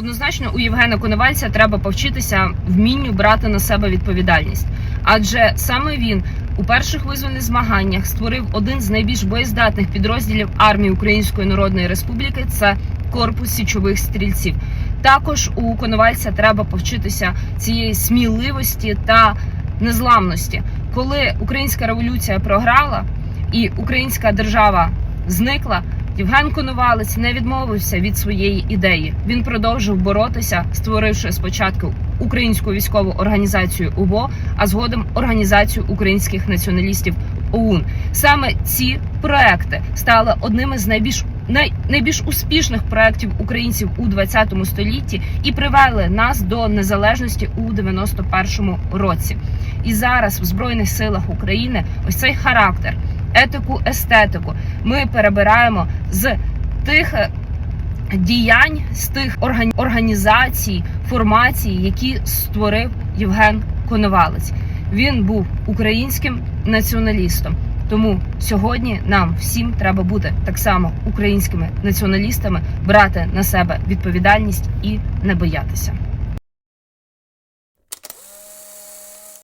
Однозначно, у Євгена Коновальця треба повчитися вмінню брати на себе відповідальність, адже саме він у перших визвольних змаганнях створив один з найбільш боєздатних підрозділів армії Української Народної Республіки. Це корпус січових стрільців. Також у Коновальця треба повчитися цієї сміливості та незламності, коли українська революція програла і українська держава зникла. Євген Коновалець не відмовився від своєї ідеї. Він продовжив боротися, створивши спочатку українську військову організацію УВО, а згодом організацію українських націоналістів ОУН. Саме ці проекти стали одними з найбільш най, найбільш успішних проєктів українців у 20 столітті і привели нас до незалежності у 91-му році. І зараз в збройних силах України ось цей характер, етику, естетику ми перебираємо з тих е, діянь, з тих органі- організацій, формацій, які створив Євген Коновалець. Він був українським націоналістом. Тому сьогодні нам всім треба бути так само українськими націоналістами, брати на себе відповідальність і не боятися.